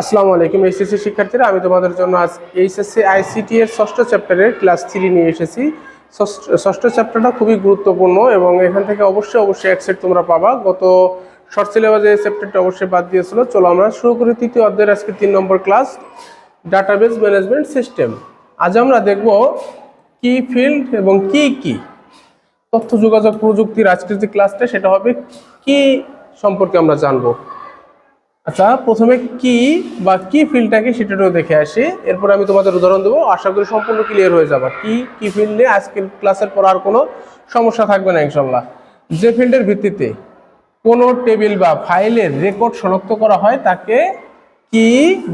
আসসালামু আলাইকুম এইচএসসি শিক্ষার্থীরা। আমি তোমাদের জন্য আজ এইচএসসি আইসিটি এর ষষ্ঠ চ্যাপ্টারের ক্লাস থ্রি নিয়ে এসেছি। ষষ্ঠ- চ্যাপ্টারটা খুবই গুরুত্বপূর্ণ এবং এখান থেকে অবশ্যই অবশ্যই এক সেট তোমরা পাবা। গত শর্ট সিলেবাসে এই চ্যাপ্টারটা অবশ্যই বাদ দিয়েছিল। চলো আমরা শুরু করি তৃতীয় অধ্যায়ের আজকে তিন নম্বর ক্লাস, ডাটাবেস ম্যানেজমেন্ট সিস্টেম। আজ আমরা দেখব কি ফিল্ড এবং কি কি। তথ্য যোগাযোগ প্রযুক্তির আজকের যে ক্লাসটা, সেটা হবে কি সম্পর্কে আমরা জানব। আচ্ছা প্রথমে কি বা কি ফিল্ডটাকে সেটাও দেখে আসি। এরপর আমি তোমাদের উদাহরণ দেবো। আশা করি সম্পূর্ণ ক্লিয়ার হয়ে যাবে। কি কি ফিল্ডে আজকের ক্লাসের পর আর কোনো সমস্যা থাকবে না ইনশাল্লাহ যে ফিল্ডের ভিত্তিতে কোনো টেবিল বা ফাইলের রেকর্ড শনাক্ত করা হয়, তাকে কি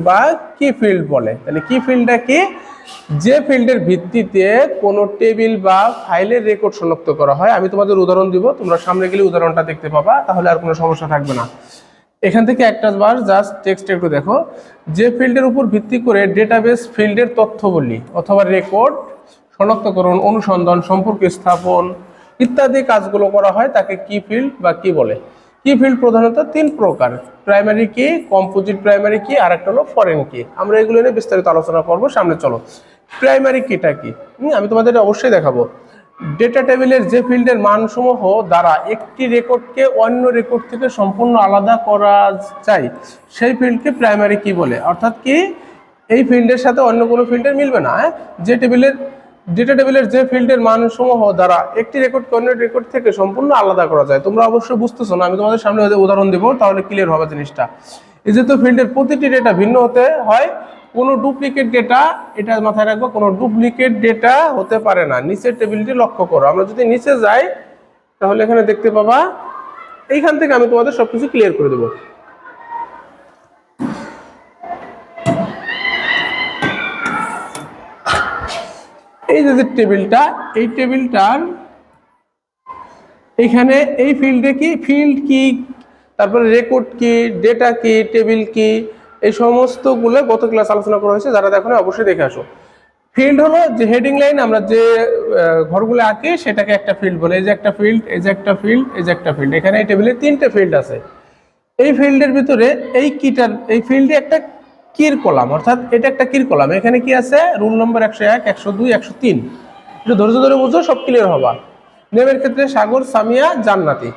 বা কি ফিল্ড বলে? তাহলে কি ফিল্ডটা কি? যে ফিল্ডের ভিত্তিতে কোনো টেবিল বা ফাইলের রেকর্ড শনাক্ত করা হয়, আমি তোমাদের উদাহরণ দিব। তোমরা সামনে গেলে উদাহরণটা দেখতে পাবা, তাহলে আর কোনো সমস্যা থাকবে না। এখান থেকে একটা বার জাস্ট টেক্সট একটু দেখো। যে ফিল্ডের উপর ভিত্তি করে ডেটাবেস ফিল্ডের তথ্যবলী অথবা রেকর্ড শনাক্তকরণ অনুসন্ধান, সম্পর্ক স্থাপন ইত্যাদি কাজগুলো করা হয় তাকে কি ফিল্ড বা কি বলে। কি ফিল্ড প্রধানত তিন প্রকার প্রাইমারি কি কম্পোজিট প্রাইমারি কি আর একটা হলো ফরেন কি আমরা এগুলো নিয়ে বিস্তারিত আলোচনা করব, সামনে চলো। প্রাইমারি কিটা কি? আমি তোমাদের অবশ্যই দেখাবো। ডেটা টেবিলের যে ফিল্ডের মানসমূহ দ্বারা একটি রেকর্ডকে অন্য রেকর্ড থেকে সম্পূর্ণ আলাদা করা যায় সেই ফিল্ডকে প্রাইমারি কি বলে? অর্থাৎ কি এই ফিল্ডের সাথে অন্য কোনো ফিল্ডের মিলবে না হ্যাঁ? যে টেবিলের ডেটা টেবিলের যে ফিল্ডের মানসমূহ দ্বারা একটি রেকর্ডকে অন্য রেকর্ড থেকে সম্পূর্ণ আলাদা করা যায়। তোমরা অবশ্যই বুঝতেছো না, আমি তোমাদের সামনে উদাহরণ দেবো, তাহলে ক্লিয়ার হবে জিনিসটা। এই যে তো ফিল্ডের প্রতিটি ডেটা ভিন্ন হতে হয় কোনো ডুপ্লিকেট ডেটা এটা মাথায় রাখব, কোনো ডুপ্লিকেট ডেটা হতে পারে না। নিচের টেবিলটি লক্ষ্য করো। আমরা যদি নিচে যাই, তাহলে এখানে দেখতে পাবা, এইখান থেকে আমি তোমাদের সবকিছু ক্লিয়ার করে দেবো। এই যে টেবিলটা এই টেবিলটার এখানে এই ফিল্ডে কি? ফিল্ড কি? তারপরে রেকর্ড কি? ডেটা কি? টেবিল কি? এই সমস্তগুলো গত ক্লাস আলোচনা করা হয়েছে, যারা দেখো অবশ্যই দেখে আসো। ফিল্ড হলো যে হেডিং লাইন আমরা যে ঘরগুলো আঁকি, সেটাকে একটা ফিল্ড বলে। এই যে একটা ফিল্ড এই যে একটা ফিল্ড এই যে একটা ফিল্ড এখানে এই টেবিলে তিনটে ফিল্ড আছে। এই ফিল্ডের ভিতরে এই কিটার এই ফিল্ডে একটা কির কলাম, অর্থাৎ এটা একটা কির কলাম। এখানে কি আছে? রুল নম্বর একশো এক, একশো দুই, একশো তিন। একটু ধৈর্য ধরে বুঝো, সব ক্লিয়ার হবা। নেমের ক্ষেত্রে সাগর, সামিয়া, জান্নাতি।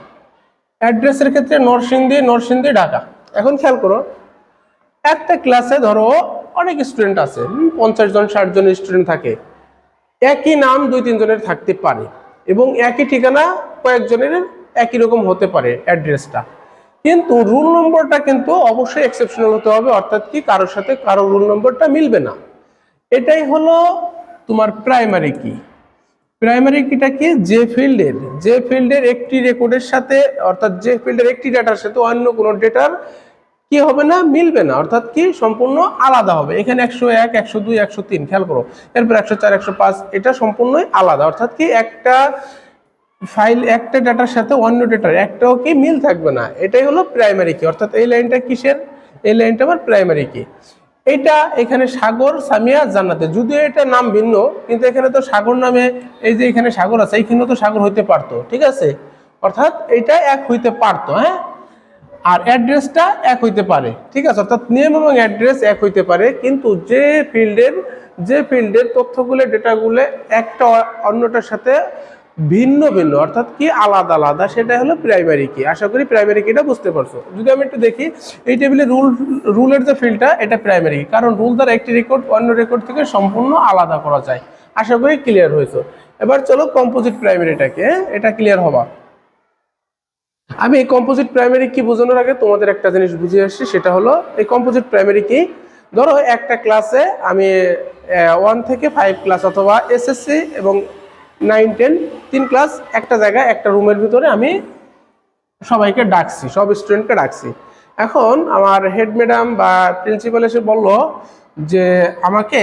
অ্যাড্রেসের ক্ষেত্রে নরসিংদী নরসিংদী, ঢাকা। এখন খেয়াল করো একটা ক্লাসে ধরো অনেক স্টুডেন্ট আছে পঞ্চাশ জন, ষাট জন স্টুডেন্ট থাকে। একই নাম দুই তিনজনের থাকতে পারে এবং একই ঠিকানা কয়েকজনের একই রকম হতে পারে অ্যাড্রেসটা কিন্তু রুল নম্বরটা কিন্তু অবশ্যই এক্সেপশনাল হতে হবে, অর্থাৎ কি কারোর সাথে কারও রুল নম্বরটা মিলবে না। এটাই হলো তোমার প্রাইমারি কি প্রাইমারি কিটা কি? যে ফিল্ডের যে ফিল্ডের একটি রেকর্ডের সাথে, অর্থাৎ যে ফিল্ডের একটি ডেটার সাথে অন্য কোনো ডেটার কি হবে না, মিলবে না। অর্থাৎ কি? সম্পূর্ণ আলাদা হবে। এখানে একশো এক, একশো দুই, একশো তিন, খেয়াল করো। এরপর একশো চার, একশো পাঁচ, এটা সম্পূর্ণই আলাদা। অর্থাৎ কি? একটা ফাইল, একটা ডাটার সাথে অন্য ডেটার, একটাও কি মিল থাকবে না। এটাই হলো প্রাইমারি কি অর্থাৎ এই লাইনটা কিসের? এই লাইনটা আমার প্রাইমারি কি এটা এখানে সাগর, সামিয়া, জান্নাতে। যদিও এটা নাম ভিন্ন, কিন্তু এখানে তো সাগর নামে, এই যে এখানে সাগর আছে, এইখানেও তো সাগর হইতে পারতো, ঠিক আছে? অর্থাৎ এটা এক হইতে পারতো হ্যাঁ? আর অ্যাড্রেসটা এক হইতে পারে। ঠিক আছে? অর্থাৎ নেম এবং অ্যাড্রেস এক হইতে পারে, কিন্তু যে ফিল্ডের যে ফিল্ডের তথ্যগুলো, ডেটাগুলো একটা অন্যটার সাথে ভিন্ন ভিন্ন, অর্থাৎ কি আলাদা আলাদা, সেটা হলো প্রাইমারি কি আশা করি প্রাইমারি কিটা বুঝতে পারছ। যদি আমি একটু দেখি, এই টেবিলে রুল রুলের যে ফিল্ডটা, এটা প্রাইমারি কি কারণ রুল দ্বারা একটি রেকর্ড অন্য রেকর্ড থেকে সম্পূর্ণ আলাদা করা যায়। আশা করি ক্লিয়ার হয়েছে। এবার চলো কম্পোজিট প্রাইমারিটাকে এটা ক্লিয়ার হবা আমি এই কম্পোজিট প্রাইমারি কি বোঝানোর আগে তোমাদের একটা জিনিস বুঝিয়ে আসছি, সেটা হলো এই কম্পোজিট প্রাইমারি কি ধরো একটা ক্লাসে আমি ওয়ান থেকে ফাইভ ক্লাস অথবা এসএসসি এবং নাইন টেন তিন ক্লাস একটা জায়গায় একটা রুমের ভিতরে আমি সবাইকে ডাকছি, সব স্টুডেন্টকে ডাকছি। এখন আমার হেড ম্যাডাম বা প্রিন্সিপাল এসে বলল যে, আমাকে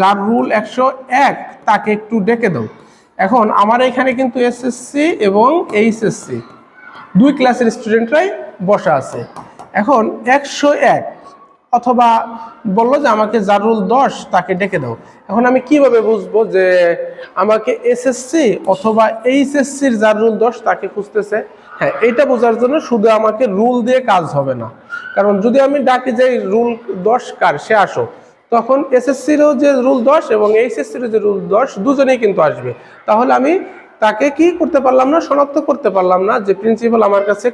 যার রুল একশো এক, তাকে একটু ডেকে দাও। এখন আমার এখানে কিন্তু এসএসসি এবং এইচএসসি দুই ক্লাসের স্টুডেন্টরাই বসা আছে। এখন একশো এক, অথবা বলল যে আমাকে যার রুল দশ, তাকে ডেকে দাও। এখন আমি কীভাবে বুঝব যে আমাকে এসএসসি অথবা এইচএসসির যার রুল দশ তাকে খুঁজতেছে? হ্যাঁ এটা বোঝার জন্য শুধু আমাকে রুল দিয়ে কাজ হবে না। কারণ যদি আমি ডাকি যে রুল দশ কার, সে আসো তখন এসএসসিরও যে রুল দশ এবং এইচএসসিরও যে রুল দশ দুজনেই কিন্তু আসবে। তাহলে আমি তাকে কি করতে পারলাম না, শনাক্ত করতে পারলাম না যে প্রিন্সিপাল আমার কাছে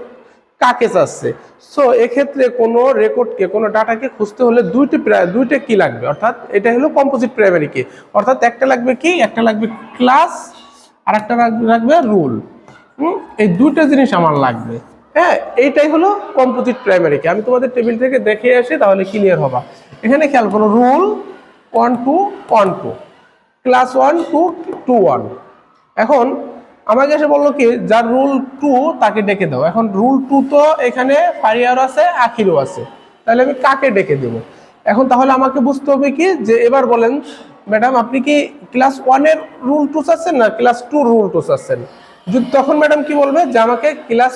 কাকে চাচ্ছে। সো এক্ষেত্রে কোনো রেকর্ডকে কোনো ডাটাকে খুঁজতে হলে দুইটি প্রায় দুইটা কি লাগবে। অর্থাৎ এটা হলো কম্পোজিট প্রাইমারি কি অর্থাৎ একটা লাগবে কি? একটা লাগবে ক্লাস আর একটা লাগবে রুল এই দুইটা জিনিস আমার লাগবে। হ্যাঁ এইটাই হলো কম্পোজিট প্রাইমারি কি আমি তোমাদের টেবিল থেকে দেখে আসি, তাহলে ক্লিয়ার হবা। এখানে খেয়াল করো rule one two one two class one two two one এখন আমাকে এসে বলল কি, যার রুল টু তাকে ডেকে দাও। এখন রুল টু তো এখানে ফারিয়ার আছে, আখিরও আছে। তাহলে আমি কাকে ডেকে দেবো? এখন তাহলে আমাকে বুঝতে হবে কি, যে এবার বলেন ম্যাডাম আপনি কি ক্লাস ওয়ানের রুল টু চাচ্ছেন না ক্লাস টু রুল টু চাচ্ছেন যদি তখন ম্যাডাম কি বলবে, যে আমাকে ক্লাস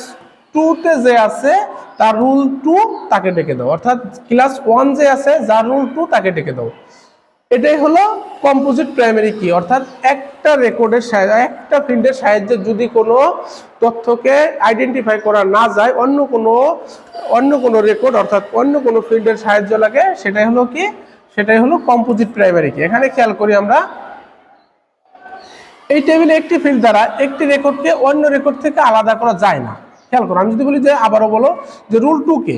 টুতে যে আছে, তার রুল টু তাকে ডেকে দাও। অর্থাৎ ক্লাস ওয়ান যে আছে, যার রুল টু তাকে ডেকে দাও। এটাই হলো কম্পোজিট প্রাইমারি কি অর্থাৎ একটা রেকর্ডের একটা ফিল্ডের সাহায্যে যদি কোনো তথ্যকে আইডেন্টিফাই করা না যায়, অন্য কোনো অন্য কোনো রেকর্ড অর্থাৎ অন্য কোনো ফিল্ডের সাহায্য লাগে, সেটাই হলো কি? সেটাই হলো কম্পোজিট প্রাইমারি কি এখানে খেয়াল করি আমরা। এই টেবিলে একটি ফিল্ড দ্বারা একটি রেকর্ডকে অন্য রেকর্ড থেকে আলাদা করা যায় না। খেয়াল করো, আমি যদি বলি যে, আবারও বলো যে রুল টু কে?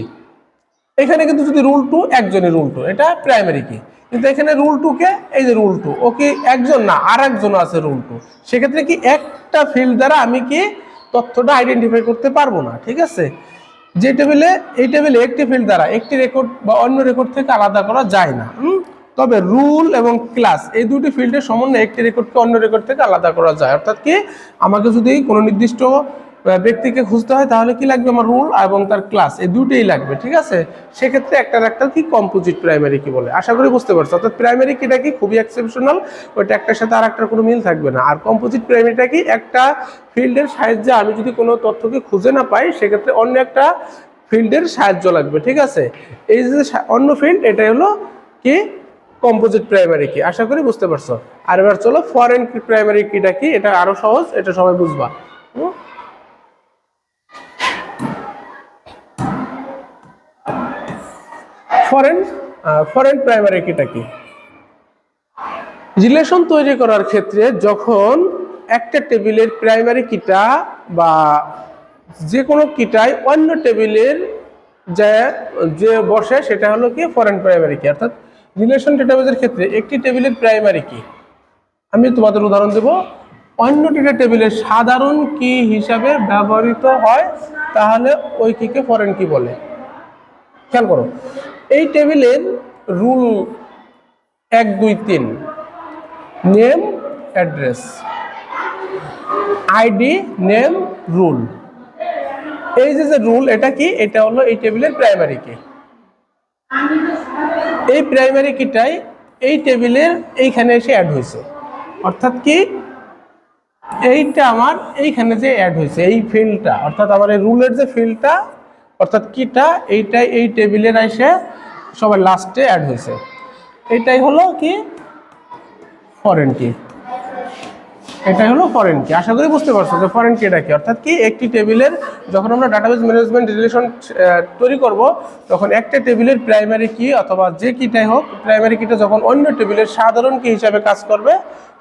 এখানে কিন্তু যদি রুল টু একজনের রুল টু এটা প্রাইমারি কি? কিন্তু এখানে রুল টু কে? এই যে রুল টু ওকে একজন না আর একজন আছে রুল টু সেক্ষেত্রে কি একটা ফিল্ড দ্বারা আমি কি তথ্যটা আইডেন্টিফাই করতে পারব না, ঠিক আছে? যে টেবিলে এই টেবিলে একটি ফিল্ড দ্বারা একটি রেকর্ড বা অন্য রেকর্ড থেকে আলাদা করা যায় না তবে রুল এবং ক্লাস এই দুটি ফিল্ডের সমন্বয়ে একটি রেকর্ডকে অন্য রেকর্ড থেকে আলাদা করা যায়। অর্থাৎ কি? আমাকে যদি কোনো নির্দিষ্ট ব্যক্তিকে খুঁজতে হয়, তাহলে কি লাগবে আমার রুল এবং তার ক্লাস এই দুটোই লাগবে, ঠিক আছে? সেক্ষেত্রে একটার একটা কি কম্পোজিট প্রাইমারি কি বলে? আশা করি বুঝতে পারছ। অর্থাৎ প্রাইমারি কিটা কি? খুবই এক্সেপশনাল ওইটা একটার সাথে আর একটার কোনো মিল থাকবে না। আর কম্পোজিট প্রাইমারিটা কি? একটা ফিল্ডের সাহায্যে আমি যদি কোনো তথ্যকে খুঁজে না পাই, সেক্ষেত্রে অন্য একটা ফিল্ডের সাহায্য লাগবে, ঠিক আছে? এই যে অন্য ফিল্ড, এটাই হলো কি? কম্পোজিট প্রাইমারি কি? আশা করি বুঝতে পারছ। আর এবার চলো ফরেন প্রাইমারি কিটা কি? এটা আরও সহজ, এটা সবাই বুঝবা। হুম? ফরেন ফরেন প্রাইমারি কিটা কি? রিলেশন তৈরি করার ক্ষেত্রে যখন একটা টেবিলের প্রাইমারি কিটা বা যে কোনো কিটাই অন্য টেবিলের যে যে বসে সেটা হলো কি ফরেন প্রাইমারি কি। অর্থাৎ রিলেশন ডেটাবেজের ক্ষেত্রে একটি টেবিলের প্রাইমারি কি? আমি তোমাদের উদাহরণ দেব। অন্য ডেটা টেবিলের সাধারণ কি হিসাবে ব্যবহৃত হয়? তাহলে ওই কিকে ফরেন কি বলে? খেয়াল করো। এই টেবিলের রুল এক, দুই, তিন। Name, address. ID, name, rule. এই যে যে রুল, এটা কি? এটা হলো এই টেবিলের প্রাইমারি কি? এই প্রাইমারি কিটাই এই টেবিলের এইখানে এসে অ্যাড হয়েছে। অর্থাৎ কি? এইটা আমার এইখানে যে অ্যাড হয়েছে, এই ফিল্ডটা অর্থাৎ আমার এই রুলের যে ফিল্ডটা অর্থাৎ কিটা, এইটাই এই টেবিলের এসে সবার লাস্টে অ্যাড হয়েছে। এটাই হলো কি? ফরেন কি এটাই হলো ফরেন কি আশা করি বুঝতে পারছ যে ফরেন কি এটা কি? অর্থাৎ কি একটি টেবিলের যখন আমরা ডাটাবেস ম্যানেজমেন্ট রিলেশন তৈরি করব, তখন একটা টেবিলের প্রাইমারি কি অথবা যে কিটাই হোক প্রাইমারি কিটা যখন অন্য টেবিলের সাধারণ কি হিসাবে কাজ করবে,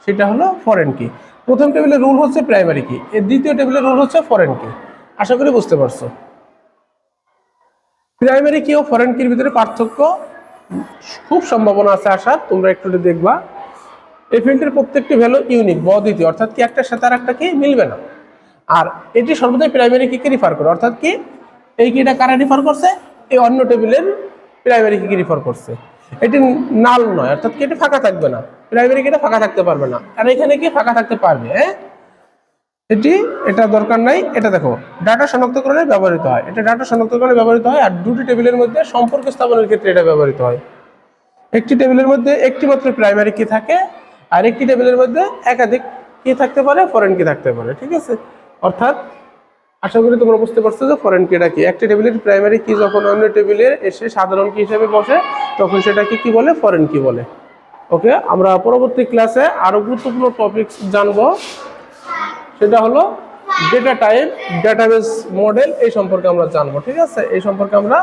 সেটা হলো ফরেন কি প্রথম টেবিলের রুল হচ্ছে প্রাইমারি কি এর দ্বিতীয় টেবিলের রুল হচ্ছে ফরেন কি আশা করি বুঝতে পারছ। প্রাইমারি কি ও ফরেন কির ভিতরে পার্থক্য খুব সম্ভাবনা আছে আসার তোমরা একটু দেখবা। এই ফিল্ডের প্রত্যেকটি ভ্যালু ইউনিক বা অদ্বিতীয় অর্থাৎ কি একটার সাথে আর একটা কি মিলবে না। আর এটি সর্বদাই প্রাইমারি কিকে রিফার করে, অর্থাৎ কি এই কিটা কারা রিফার করছে? এই অন্য টেবিলের প্রাইমারি কিকে রিফার করছে। এটি নাল নয়, অর্থাৎ কি এটি ফাঁকা থাকবে না। প্রাইমারি কিটা ফাঁকা থাকতে পারবে না। আর এখানে কি ফাঁকা থাকতে পারবে হ্যাঁ? এটি, এটা দরকার নাই, এটা দেখো। ডাটা শনাক্তকরণে ব্যবহৃত হয়। এটা ডাটা শনাক্তকরণে ব্যবহৃত হয় আর দুটি টেবিলের মধ্যে সম্পর্ক স্থাপনের ক্ষেত্রে এটা ব্যবহৃত হয়। একটি টেবিলের মধ্যে একটি মাত্র প্রাইমারি কি থাকে আর একটি টেবিলের মধ্যে একাধিক কি থাকতে পারে ফরেন কি থাকতে পারে, ঠিক আছে? অর্থাৎ, আশা করি তোমরা বুঝতে পারছ যে ফরেন কিটা কি? একটি টেবিলের প্রাইমারি কি যখন অন্য টেবিলে এসে সাধারণ কি হিসেবে বসে, তখন সেটাকে কি বলে? ফরেন কি বলে। ওকে আমরা পরবর্তী ক্লাসে আরও গুরুত্বপূর্ণ টপিক জানব। সেটা হলো ডেটা টাইপ ডেটাবেস মডেল এই সম্পর্কে আমরা জানব, ঠিক আছে? এই সম্পর্কে আমরা